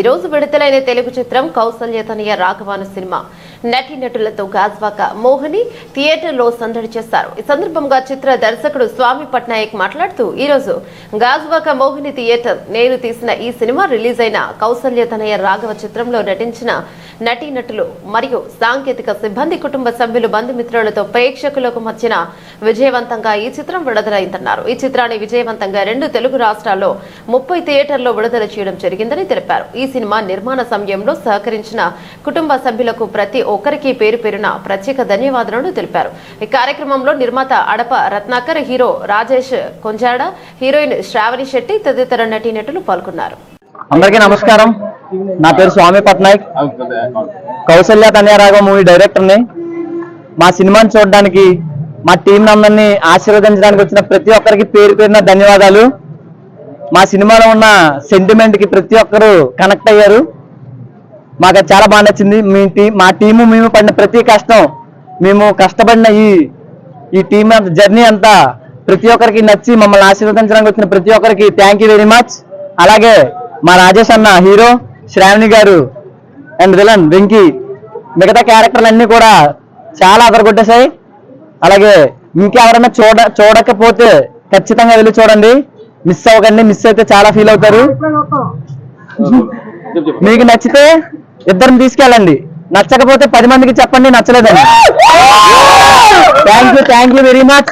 ఈ రోజు విడుదలైన తెలుగు చిత్రం కౌసల్య తనయ రాఘవాను సినిమా. నటీనటులతో గాజ్వాక మోహని థియేటర్లో సందడి చేశారు. ఈ సందర్భంగా చిత్ర దర్శకుడు స్వామి పట్నాయక్ మాట్లాడుతూ ఈ రోజు గాజ్వాక మోహిని థియేటర్ నేను తీసిన ఈ సినిమా రిలీజ్ అయిన కౌసల్య తనయ రాఘవ చిత్రంలో నటించిన నటీనటులు మరియు సాంకేతిక సిబ్బంది కుటుంబ సభ్యులు బంధుమిత్రులతో ప్రేక్షకులకు మధ్యన విజయవంతంగా ఈ చిత్రం విడుదలైందన్నారు. ఈ చిత్రాన్ని విజయవంతంగా రెండు తెలుగు రాష్ట్రాల్లో ముప్పై థియేటర్లో విడుదల చేయడం జరిగిందని తెలిపారు. ఈ సినిమా నిర్మాణ సమయంలో సహకరించిన కుటుంబ సభ్యులకు ప్రతి ఒక్కరికి పేరు పేరున ప్రత్యేక ధన్యవాదాలను తెలిపారు. ఈ కార్యక్రమంలో నిర్మాత అడప రత్నాకర్ హీరో రాజేష్ కొంజాడ హీరోయిన్ శ్రావణి శెట్టి తదితర నటీనటులు పాల్గొన్నారు. అందరికీ నమస్కారం. నా పేరు స్వామి పట్నాయక్. కౌశల్య కన్యారాగం మూవీ డైరెక్టర్ని మా సినిమాని చూడడానికి మా టీం అందరినీ ఆశీర్వదించడానికి వచ్చిన ప్రతి ఒక్కరికి పేరు పేరున ధన్యవాదాలు. మా సినిమాలో ఉన్న సెంటిమెంట్కి ప్రతి ఒక్కరు కనెక్ట్ అయ్యారు. మాకు చాలా బాగా నచ్చింది. మీ టీం మా టీము మేము పడిన ప్రతి కష్టం మేము కష్టపడిన ఈ ఈ టీం జర్నీ అంతా ప్రతి ఒక్కరికి నచ్చి మమ్మల్ని ఆశీర్వదించడానికి వచ్చిన ప్రతి ఒక్కరికి థ్యాంక్ యూ వెరీ మచ్ అలాగే మా రాజేష్ అన్న హీరో శ్రావణి గారు అండ్ విలన్ వెంకీ మిగతా క్యారెక్టర్లు అన్ని కూడా చాలా అదరగొట్టేశాయి అలాగే ఇంకెవరైనా చూడ చూడకపోతే ఖచ్చితంగా వెళ్ళి చూడండి. మిస్ అవ్వకండి మిస్ అయితే చాలా ఫీల్ అవుతారు. మీకు నచ్చితే ఇద్దరిని తీసుకెళ్ళండి. నచ్చకపోతే పది మందికి చెప్పండి నచ్చలేదండి thank you thank you very much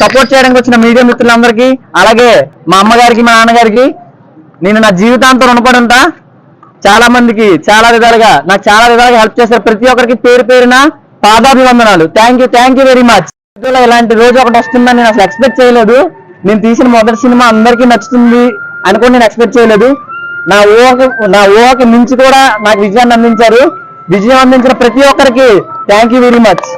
support చేయడానికి వచ్చిన మీడియా మిత్రులందరికీ అలాగే మా అమ్మగారికి మా నాన్నగారికి నేను నా జీవితాంతం రుణపడి ఉంటా చాలా మందికి చాలా విధాలుగా నాకు చాలా విధాలుగా హెల్ప్ చేశారు. ప్రతి ఒక్కరికి పేరు పేరున పాదాభివందనాలు. Thank you thank you very much ఇలాంటి రోజు ఒకటి వస్తుందని నేను అసలు ఎక్స్పెక్ట్ చేయలేదు. నేను తీసిన మొదటి సినిమా అందరికీ నచ్చుతుంది అనుకుని నేను ఎక్స్పెక్ట్ చేయలేదు. నా ఊహకు నా ఊహకి మించి కూడా నాకు విజయాన్ని అందించారు. విజయం అందించిన ప్రతి ఒక్కరికి థ్యాంక్ యూ వెరీ మచ్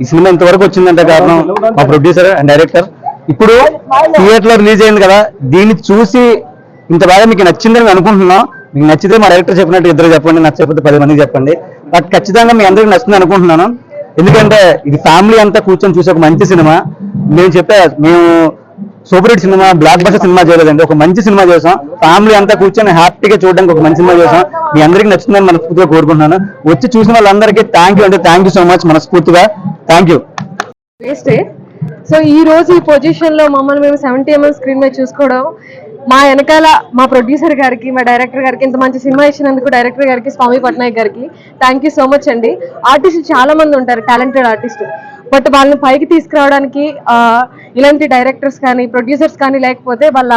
ఈ సినిమా ఇంతవరకు వచ్చిందంటే కారణం మా ప్రొడ్యూసర్ అండ్ డైరెక్టర్ ఇప్పుడు థియేటర్లో రిలీజ్ అయింది కదా దీన్ని చూసి ఇంత బాగా మీకు నచ్చిందని అనుకుంటున్నాం. మీకు నచ్చితే మా డైరెక్టర్ చెప్పినట్టు ఇద్దరు చెప్పండి నచ్చకపోతే పది మందికి చెప్పండి. బట్ ఖచ్చితంగా మీ అందరికి నచ్చింది అనుకుంటున్నాను. ఎందుకంటే ఇది ఫ్యామిలీ అంతా కూర్చొని చూసే ఒక మంచి సినిమా. మేము చెప్పే మేము సూపర్ హిట్ సినిమా బ్లాక్ బస్టర్ సినిమా చేయలేదండి. ఒక మంచి సినిమా చేసాం. ఫ్యామిలీ అంతా కూర్చొని హ్యాపీగా చూడడానికి ఒక మంచి సినిమా చేసాం. మీ అందరికీ నచ్చిందని మనస్ఫూర్తిగా కోరుకుంటున్నాను. వచ్చి చూసిన వాళ్ళందరికీ థ్యాంక్ యూ అంటే థ్యాంక్ యూ సో మచ్ మనస్ఫూర్తిగా థ్యాంక్ యూ సో ఈ రోజు ఈ పొజిషన్లో మమ్మల్ని మేము సెవెంటీ ఎంఎం స్క్రీన్ మీద చూసుకోవడం మా వెనకాల మా ప్రొడ్యూసర్ గారికి మా డైరెక్టర్ గారికి ఇంత మంచి సినిమా ఇచ్చినందుకు డైరెక్టర్ గారికి స్వామి పట్నాయక్ గారికి థ్యాంక్ యూ సో మచ్ అండి. ఆర్టిస్టులు చాలా మంది ఉంటారు టాలెంటెడ్ ఆర్టిస్ట్ బట్ వాళ్ళని పైకి తీసుకురావడానికి ఇలాంటి డైరెక్టర్స్ కానీ ప్రొడ్యూసర్స్ కానీ లేకపోతే వాళ్ళ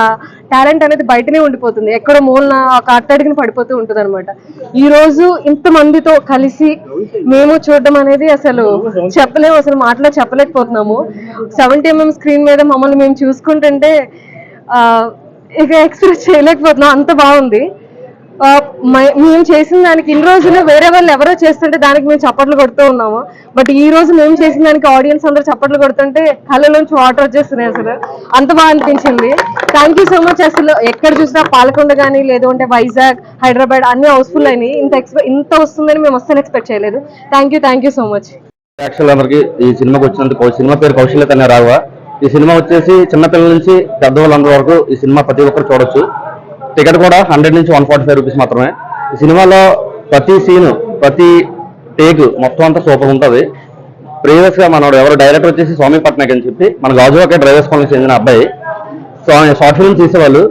టాలెంట్ అనేది బయటనే ఉండిపోతుంది. ఎక్కడో మూలన ఒక అట్టడిగిన పడిపోతూ ఉంటుంది అనమాట ఈ రోజు ఇంత మందితో కలిసి మేము చూడడం అనేది అసలు చెప్పలేము అసలు మాటలో చెప్పలేకపోతున్నాము. సెవెంటీ ఎంఎం స్క్రీన్ మీద మమ్మల్ని మేము చూసుకుంటుంటే ఇక ఎక్స్ప్రెస్ చేయలేకపోతున్నాం. అంత బాగుంది. మేము చేసిన దానికి ఇన్ని రోజులు వేరే వాళ్ళు ఎవరో చేస్తుంటే దానికి మేము చప్పట్లు కొడుతూ ఉన్నాము. బట్ ఈ రోజు మేము చేసిన దానికి ఆడియన్స్ అందరూ చప్పట్లు కొడుతుంటే కళ్ళలోంచి వాటర్ వచ్చేస్తున్నాయి అసలు. అంత బాగా అనిపించింది. థ్యాంక్ యూ సో మచ్ అసలు. ఎక్కడ చూసినా పాలకొండ కానీ లేదు అంటే వైజాగ్ హైదరాబాద్ అన్ని హౌస్ఫుల్ అయినాయి. ఇంత ఎక్స్పె ఇంత వస్తుందని మేము వస్తాను ఎక్స్పెక్ట్ చేయలేదు. Thank you thank you so much actual అందరికి ఈ సినిమాకి వచ్చినందుకు సినిమా పేరు కౌశల్య కన్య రాఘవ. ఈ సినిమా వచ్చేసి చిన్నపిల్లల నుంచి పెద్దవాళ్ళందరి వరకు ఈ సినిమా ప్రతి ఒక్కరు చూడొచ్చు. టికెట్ కూడా హండ్రెడ్ నుంచి వన్ ఫార్టీ ఫైవ్ రూపీస్ మాత్రమే. ఈ సినిమాలో ప్రతి సీన్ ప్రతి టేక్ మొత్తం అంతా సూపర్ ఉంటుంది. ప్రీవియస్గా మనోడు ఎవరు డైరెక్టర్ వచ్చేసి స్వామి పట్నాయక్ అని చెప్పి మన ఒక డ్రైవర్స్ కాలనీకి చెందిన అబ్బాయి. సో ఆయన షార్ట్ ఫిల్మ్ తీసేవాళ్ళు.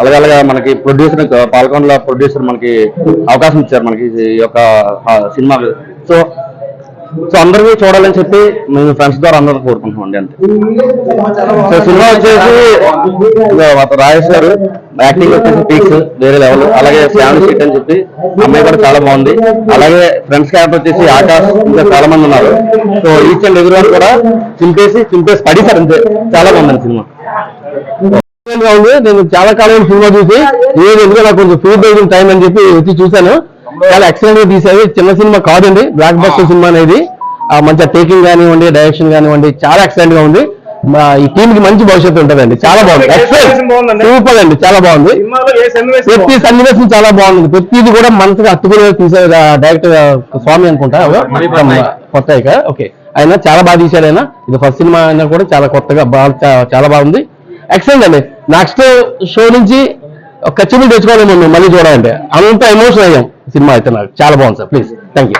అలాగే అలాగా మనకి ప్రొడ్యూసర్ పాల్గొండలో ప్రొడ్యూసర్ మనకి అవకాశం ఇచ్చారు మనకి ఈ యొక్క సినిమా సో సో అందరికీ చూడాలని చెప్పి మేము ఫ్రెండ్స్ ద్వారా అందరూ కోరుకుంటున్నాం అండి అంతే. సో సినిమా వచ్చేసి ఇదిగో రాజేష్ గారు యాక్టింగ్ వచ్చేసి పీక్స్ వేరే లెవెల్ అలాగే ఫ్యామిలీ సీట్ అని చెప్పి అమ్మాయి కూడా చాలా బాగుంది. అలాగే ఫ్రెండ్స్ క్యారెక్టర్ వచ్చేసి ఆకాష్ ఇంకా చాలా మంది ఉన్నారు. సో ఈచ్ అండ్ ఎవ్రీ కూడా చింపేసి చింపేసి పడేశారు అంతే. చాలా బాగుందండి సినిమా. ఉంది నేను చాలా కాలం సినిమా చూసి నేను ఎందుకంటే నాకు కొంచెం ఫ్రీ టైం అని చెప్పి వచ్చి చూశాను. చాలా ఎక్సలెంట్గా తీసేది చిన్న సినిమా కాదండి. బ్లాక్ బస్టర్ సినిమా అనేది ఆ మంచిగా టేకింగ్ కానివ్వండి డైరెక్షన్ కానివ్వండి చాలా ఎక్సలెంట్గా ఉంది. మా ఈ టీమ్కి మంచి భవిష్యత్తు ఉంటుందండి. చాలా బాగుంది. సూపర్ అండి. చాలా బాగుంది. ప్రతి సన్నివేశం చాలా బాగుంది. ప్రతిది కూడా మనసుగా హత్తుకునే తీసే డైరెక్టర్ స్వామి అనుకుంటా కొత్త ఓకే ఆయన చాలా బాగా తీశారు ఆయన. ఇది ఫస్ట్ సినిమా అయినా కూడా చాలా కొత్తగా బాగా చాలా బాగుంది. ఎక్సలెంట్ అండి. నెక్స్ట్ షో నుంచి ఖచ్చితంగా తెచ్చుకోవాలి మనం మళ్ళీ చూడాలంటే అంత ఎమోషన్ అయ్యాం. సినిమా అయితే నాకు చాలా బాగుంది సార్. ప్లీజ్. Thank you